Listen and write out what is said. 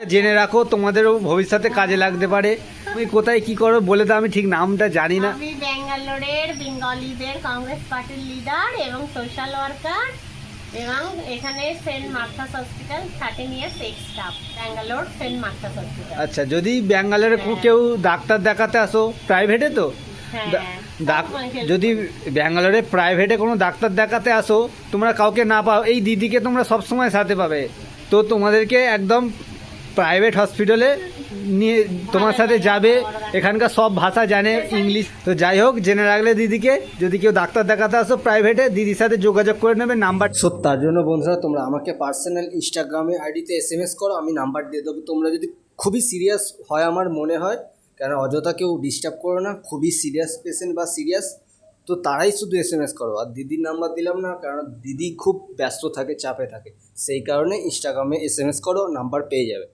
জেনে রাখো তোমাদেরও ভবিষ্যতে কাজে লাগতে পারে। তুমি কোথায় কি করো বলে তো আমি ঠিক নামটা জানি না। আমি ব্যাঙ্গালোরের বেঙ্গলিদের কংগ্রেস পার্টির লিডার এবং সোশ্যাল ওয়ার্কার এবং এখানে Saint Martha's hospital thirteen years ex staff Bangalore Saint Martha's hospital. আচ্ছা যদি ব্যাঙ্গালোরে কেউ ডাক্তার দেখাতে আসো প্রাইভেটে তো? হ্যাঁ। যদি ব্যাঙ্গালোরে প্রাইভেটে কোনো ডাক্তার দেখাতে আসো তোমরা কাউকে না পাও এই দিদিকে তোমরা সবসময় সাথে পাবে। তো তোমাদেরকে একদম প্রাইভেট হসপিটালে নিয়ে তোমার সাথে যাবে। এখানকার সব ভাষা জানে ইংলিশ তো যাই হোক, জেনে রাখলে দিদিকে, যদি কেউ ডাক্তার দেখাতে আসো প্রাইভেটে দিদির সাথে যোগাযোগ করে নেবে নাম্বার সো তার জন্য বন্ধুরা, তোমরা আমাকে পার্সোনাল ইনস্টাগ্রামে আইডিতে এস এম এস করো, আমি নাম্বার দিয়ে দেবো। তোমরা যদি খুবই সিরিয়াস হয় আমার মনে হয়, কেন অযথা কেউ ডিস্টার্ব করো না, খুবই সিরিয়াস পেশেন্ট বা সিরিয়াস তো তারাই শুধু এস এম এস করো। আর দিদির নাম্বার দিলাম না, কারণ দিদি খুব ব্যস্ত থাকে, চাপে থাকে। সেই কারণে ইনস্টাগ্রামে এস এম এস করো নাম্বার পেয়ে যাবে।